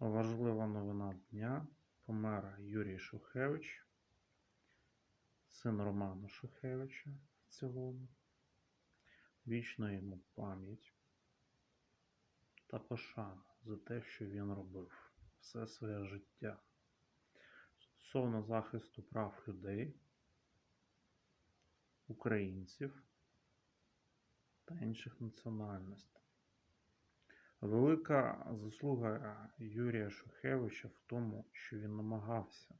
Важлива новина дня. Помер Юрій Шухевич, син Романа Шухевича в цілому. Вічна йому пам'ять та пошана за те, що він робив все своє життя. Стосовно захисту прав людей, українців та інших національностей. Велика заслуга Юрія Шухевича в тому, що він намагався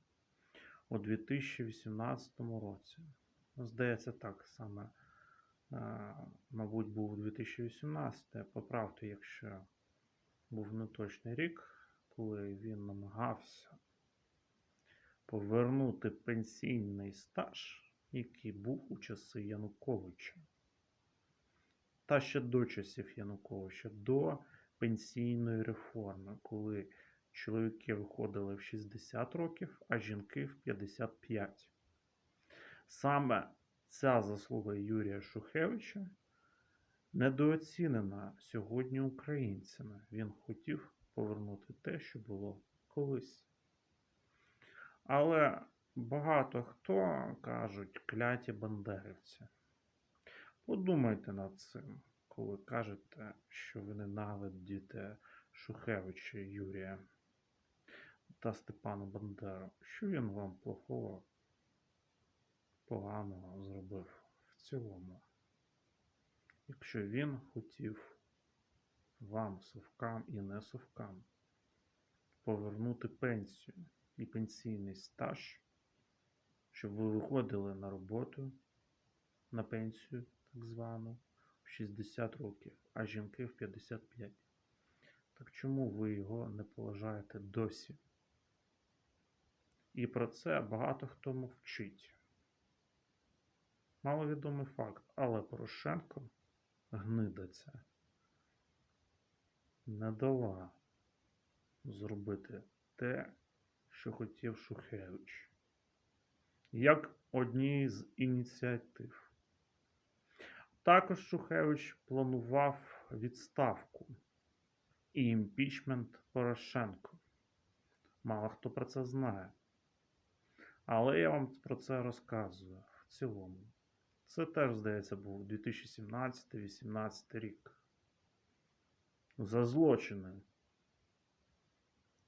у 2018 році. Ну, Здається, так саме, е, мабуть, був 2018, поправте, якщо був неточний рік, коли він намагався повернути пенсійний стаж, який був у часи Януковича. Та ще до часів Януковича, до пенсійної реформи, коли чоловіки виходили в 60 років, а жінки в 55. Саме ця заслуга Юрія Шухевича недооцінена сьогодні українцями. Він хотів повернути те, що було колись. Але багато хто кажуть кляті бандерівці. Подумайте над цим, коли кажете, що ви ненавидите Шухевича Юрія та Степана Бандеру. Що він вам плохого, поганого зробив в цілому? Якщо він хотів вам, совкам і не совкам, повернути пенсію і пенсійний стаж, щоб ви виходили на роботу, на пенсію так звану, 60 років, а жінки в 55. Так чому ви його не поважаєте досі? І про це багато хто мовчить. Маловідомий факт, але Порошенко гнида не дала зробити те, що хотів Шухевич. Як одній з ініціатив. Також Шухевич планував відставку і імпічмент Порошенко. Мало хто про це знає. Але я вам про це розказую в цілому. Це теж, здається, був 2017-18 рік. За злочини.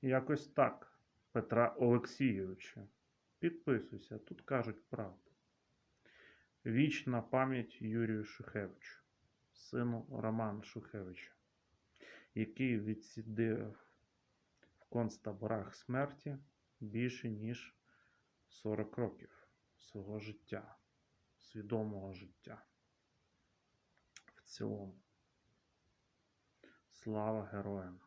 Якось так, Петра Олексійовича. Підписуйся, тут кажуть правду. Вічна пам'ять Юрію Шухевичу, сину Романа Шухевича, який відсидів в концтаборах смерті більше ніж 40 років свого життя, свідомого життя. В цілому. Слава героям!